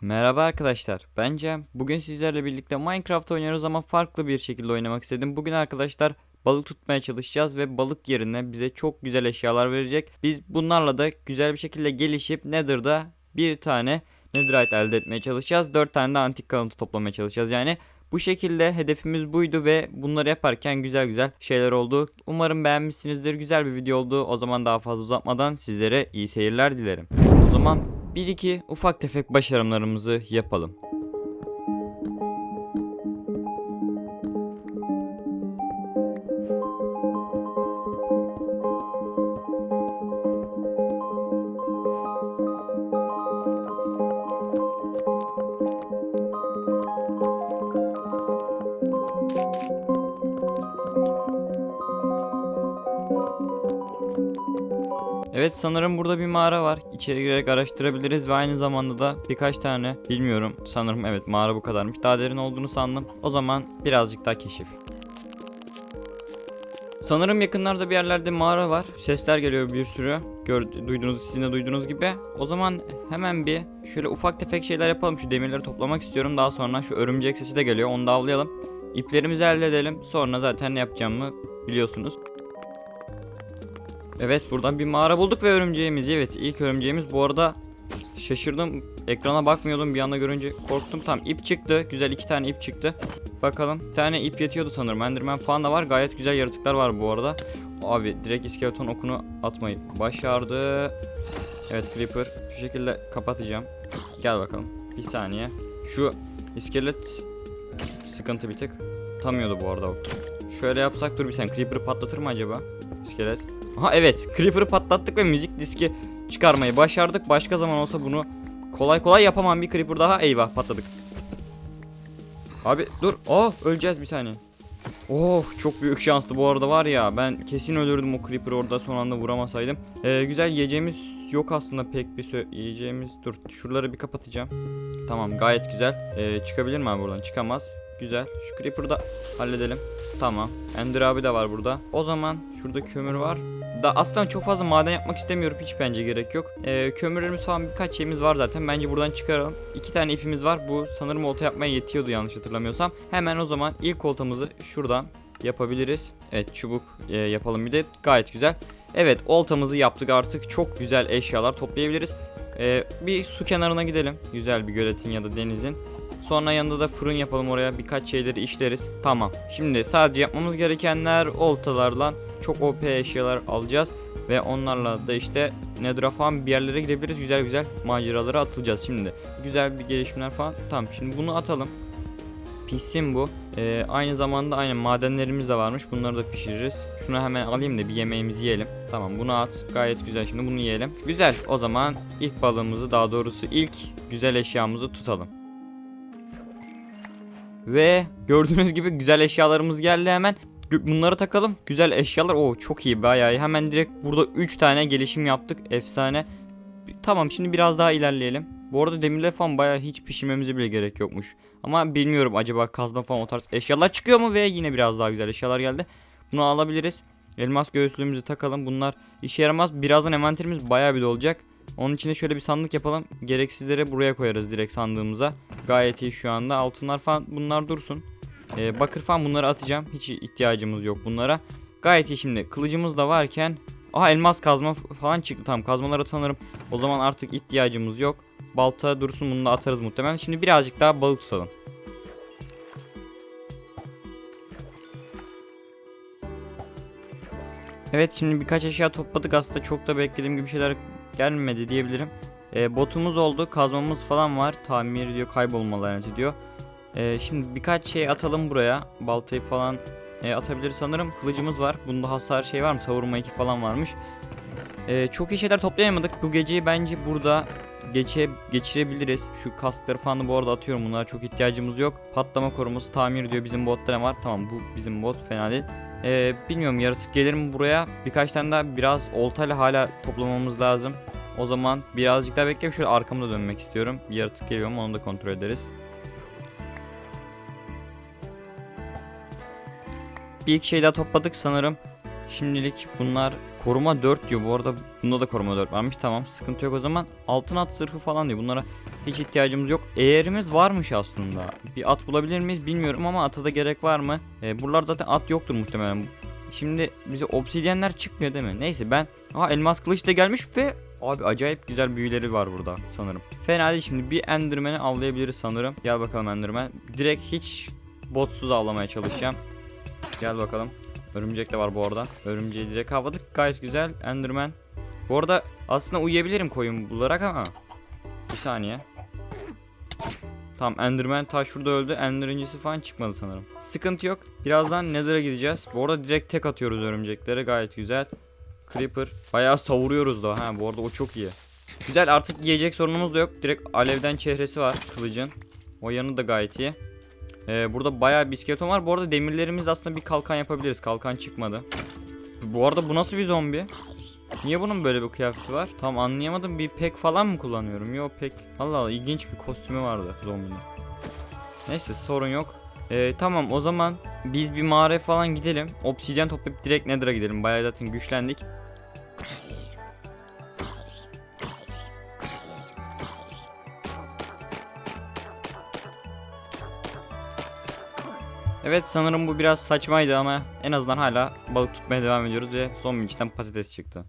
Merhaba arkadaşlar. Ben Cem. Bugün sizlerle birlikte Minecraft oynuyoruz ama farklı bir şekilde oynamak istedim. Bugün arkadaşlar balık tutmaya çalışacağız ve balık yerine bize çok güzel eşyalar verecek. Biz bunlarla da güzel bir şekilde gelişip Nether'da bir tane Netherite elde etmeye çalışacağız. 4 tane de antik kalıntı toplamaya çalışacağız. Yani bu şekilde hedefimiz buydu ve bunları yaparken güzel güzel şeyler oldu. Umarım beğenmişsinizdir. Güzel bir video oldu. O zaman daha fazla uzatmadan sizlere iyi seyirler dilerim. O zaman bir iki ufak tefek başarımlarımızı yapalım. Evet sanırım burada bir mağara var. İçeri girerek araştırabiliriz ve aynı zamanda da birkaç tane bilmiyorum sanırım evet mağara bu kadarmış. Daha derin olduğunu sandım. O zaman birazcık daha keşif. Sanırım yakınlarda bir yerlerde mağara var. Sesler geliyor bir sürü. Gör, duyduğunuz, sizin de duyduğunuz gibi. O zaman hemen bir şöyle ufak tefek şeyler yapalım. Şu demirleri toplamak istiyorum. Daha sonra şu örümcek sesi de geliyor. Onu da avlayalım. İplerimizi elde edelim. Sonra zaten ne yapacağımı biliyorsunuz. Evet buradan bir mağara bulduk ve örümceğimiz. Evet ilk örümceğimiz bu arada şaşırdım. Ekrana bakmıyordum bir anda görünce korktum. Tam ip çıktı. Güzel iki tane ip çıktı. Bakalım. Bir tane ip yetiyordu sanırım. Enderman falan da var. Gayet güzel yaratıklar var bu arada. Abi direkt iskeleton okunu atmayı başardı. Evet Creeper. Şu şekilde kapatacağım. Gel bakalım. Bir saniye. Şu iskelet sıkıntı bir tık. Tutamıyordu bu arada. Şöyle yapsak dur bir sen Creeper'ı patlatır mı acaba? İskelet. Aha evet Creeper'ı patlattık ve müzik diski çıkarmayı başardık. Başka zaman olsa bunu kolay kolay yapamam bir Creeper daha. Eyvah patladık. Abi dur. Oh öleceğiz bir saniye. Oh çok büyük şanstı bu arada var ya ben kesin ölürdüm o Creeper'ı orada son anda vuramasaydım. Ee, güzel yiyeceğimiz yok aslında pek bir yiyeceğimiz. Dur şuraları bir kapatacağım. Tamam gayet güzel. Ee, çıkabilir mi abi buradan? Çıkamaz. Güzel. Şu Creeper'ı da halledelim. Tamam. Ender abi de var burada. O zaman şurada kömür var. Da aslında çok fazla maden yapmak istemiyorum. Hiç bence gerek yok. Ee, kömürlerimiz falan birkaç şeyimiz var zaten. Bence buradan çıkaralım. İki tane ipimiz var. Bu sanırım olta yapmaya yetiyordu yanlış hatırlamıyorsam. Hemen o zaman ilk oltamızı şuradan yapabiliriz. Evet çubuk e, yapalım bir de. Gayet güzel. Evet oltamızı yaptık artık. Çok güzel eşyalar toplayabiliriz. Ee, bir su kenarına gidelim. Güzel bir göletin ya da denizin. Sonra yanında da fırın yapalım oraya birkaç şeyleri işleriz. Tamam. Şimdi sadece yapmamız gerekenler oltalarla çok OP eşyalar alacağız. Ve onlarla da işte Nether'a falan bir yerlere gidebiliriz. Güzel güzel maceralara atılacağız şimdi. Güzel bir gelişmeler falan. Tamam şimdi bunu atalım. Pişsin bu. Ee, aynı zamanda aynı madenlerimiz de varmış. Bunları da pişiririz. Şunu hemen alayım da bir yemeğimizi yiyelim. Tamam bunu at. Gayet güzel. Şimdi bunu yiyelim. Güzel. O zaman ilk balığımızı daha doğrusu ilk güzel eşyamızı tutalım. Ve gördüğünüz gibi güzel eşyalarımız geldi hemen. Bunları takalım. Güzel eşyalar. Oo çok iyi bayağı. Hemen direkt burada 3 tane gelişim yaptık. Efsane. Tamam şimdi biraz daha ilerleyelim. Bu arada demirler falan bayağı hiç pişirmemize bile gerek yokmuş. Ama bilmiyorum acaba kazma falan o tarz eşyalar çıkıyor mu ve yine biraz daha güzel eşyalar geldi. Bunu alabiliriz. Elmas göğüslüğümüzü takalım. Bunlar işe yaramaz. Birazdan envanterimiz bayağı bir dolacak. Onun için şöyle bir sandık yapalım. Gereksizleri buraya koyarız direkt sandığımıza. Gayet iyi şu anda. Altınlar falan bunlar dursun. Ee, bakır falan bunları atacağım. Hiç ihtiyacımız yok bunlara. Gayet iyi şimdi. Kılıcımız da varken Aha elmas kazma falan çıktı. Tamam kazmaları sanırım. O zaman artık ihtiyacımız yok. Balta dursun bunu da atarız muhtemelen. Şimdi birazcık daha balık tutalım. Evet şimdi birkaç eşya topladık aslında çok da beklediğim gibi şeyler gelmedi diyebilirim. Ee, botumuz oldu kazmamız falan var tamir diyor kaybolma laneti diyor. Ee, şimdi birkaç şey atalım buraya baltayı falan e, atabiliriz sanırım kılıcımız var bunda hasar şey var mı savurma 2 falan varmış. Ee, çok iyi şeyler toplayamadık bu geceyi bence burada geçe geçirebiliriz. Şu kaskları falan da bu arada atıyorum bunlara çok ihtiyacımız yok. Patlama koruması tamir diyor bizim botta ne var tamam bu bizim bot fena değil. Ee, bilmiyorum yaratık gelir mi buraya? Birkaç tane daha biraz oltayla hala toplamamız lazım. O zaman birazcık daha bekleyip şöyle arkamda dönmek istiyorum. Bir yaratık geliyor mu onu da kontrol ederiz. Bir iki şey daha topladık sanırım. Şimdilik bunlar koruma 4 diyor. Bu arada bunda da koruma 4 varmış. Tamam sıkıntı yok o zaman. Altın at zırhı falan diyor. Bunlara Hiç ihtiyacımız yok. Eğerimiz varmış aslında. Bir at bulabilir miyiz bilmiyorum ama ata da gerek var mı? Ee, buralar zaten at yoktur muhtemelen. Şimdi bize obsidyenler çıkmıyor değil mi? Neyse ben... Aa elmas kılıç da gelmiş ve... Abi acayip güzel büyüleri var burada sanırım. Fena değil şimdi bir enderman'i avlayabiliriz sanırım. Gel bakalım enderman. Direkt hiç botsuz avlamaya çalışacağım. Gel bakalım. Örümcek de var bu arada. Örümceği direkt avladık. Gayet güzel. Enderman. Bu arada aslında uyuyabilirim koyun bularak ama. Bir saniye. Tamam Enderman ta şurada öldü. Ender incisi falan çıkmadı sanırım. Sıkıntı yok. Birazdan Nether'a gideceğiz. Bu arada direkt tek atıyoruz örümceklere. Gayet güzel. Creeper. Bayağı savuruyoruz da. Ha bu arada o çok iyi. Güzel artık yiyecek sorunumuz da yok. Direkt alevden çehresi var kılıcın. O yanı da gayet iyi. Ee, burada bayağı bir iskeleton var. Bu arada demirlerimizle aslında bir kalkan yapabiliriz. Kalkan çıkmadı. Bu arada bu nasıl bir zombi? Niye bunun böyle bir kıyafeti var? Tam anlayamadım. Bir pek falan mı kullanıyorum? Yok pek. Allah Allah ilginç bir kostümü vardı zombinin. Neyse sorun yok. Ee, tamam o zaman biz bir mağaraya falan gidelim. Obsidyen toplayıp direkt Nether'a gidelim. Bayağı zaten güçlendik. Evet sanırım bu biraz saçmaydı ama en azından hala balık tutmaya devam ediyoruz ve son bir patates çıktı.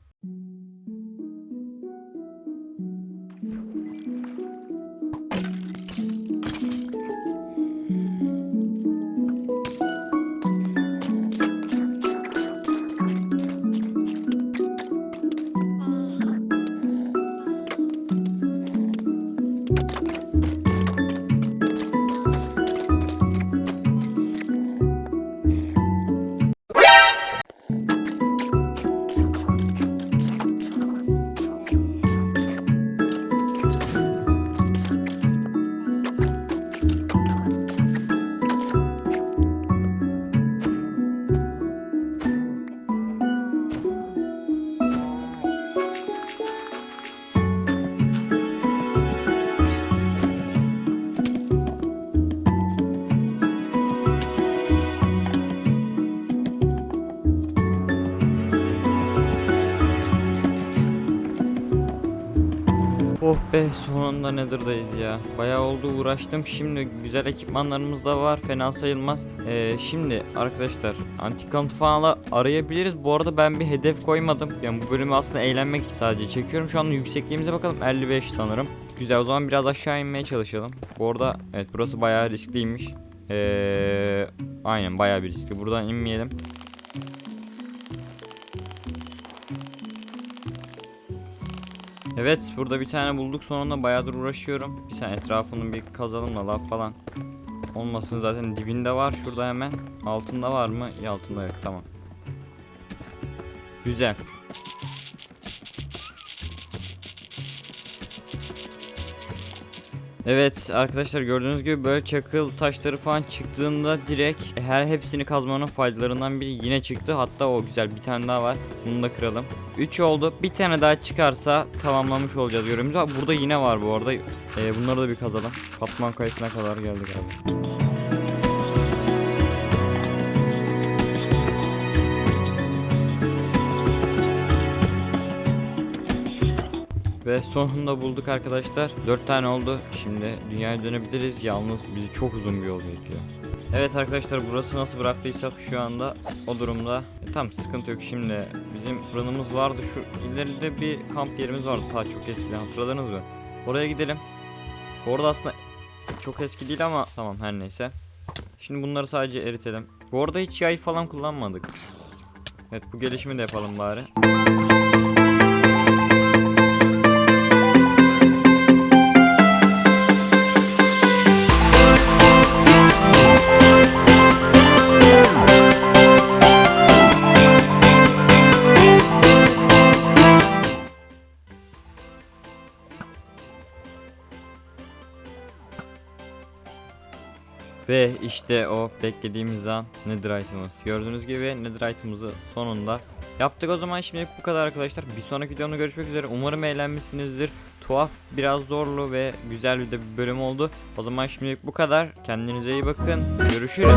Oh be sonunda Nether'dayız ya. Bayağı oldu uğraştım. Şimdi güzel ekipmanlarımız da var. Fena sayılmaz. Ee, şimdi arkadaşlar antik kalıntı falan arayabiliriz. Bu arada ben bir hedef koymadım. Yani bu bölümü aslında eğlenmek için sadece çekiyorum. Şu anda yüksekliğimize bakalım. 55 sanırım. Güzel o zaman biraz aşağı inmeye çalışalım. Bu arada evet burası bayağı riskliymiş. Ee, aynen bayağı bir riskli. Buradan inmeyelim. Evet burada bir tane bulduk sonunda bayağıdır uğraşıyorum. Bir saniye etrafını bir kazalım da laf falan. Olmasın zaten dibinde var şurada hemen. Altında var mı? İyi altında yok tamam. Güzel. Evet arkadaşlar gördüğünüz gibi böyle çakıl taşları falan çıktığında direkt her hepsini kazmanın faydalarından biri yine çıktı. Hatta o güzel bir tane daha var. Bunu da kıralım. 3 oldu. Bir tane daha çıkarsa tamamlamış olacağız görevimizi. Burada yine var bu arada. Ee, bunları da bir kazalım. Katman kayısına kadar geldik abi. Ve sonunda bulduk arkadaşlar. 4 tane oldu. Şimdi dünyaya dönebiliriz. Yalnız bizi çok uzun bir yol bekliyor. Evet arkadaşlar burası nasıl bıraktıysak şu anda o durumda. E, tamam sıkıntı yok şimdi. Bizim fırınımız vardı. Şu ileride bir kamp yerimiz vardı. Ta çok eskiden hatırladınız mı? Oraya gidelim. Orada aslında çok eski değil ama tamam her neyse. Şimdi bunları sadece eritelim. Bu arada hiç yay falan kullanmadık. Evet bu gelişimi de yapalım bari. Ve işte o beklediğimiz an Netherite'ımız. Gördüğünüz gibi Netherite'ımızı sonunda yaptık. O zaman şimdilik bu kadar arkadaşlar. Bir sonraki videomda görüşmek üzere. Umarım eğlenmişsinizdir. Tuhaf, biraz zorlu ve güzel bir de bir bölüm oldu. O zaman şimdilik bu kadar. Kendinize iyi bakın. Görüşürüz.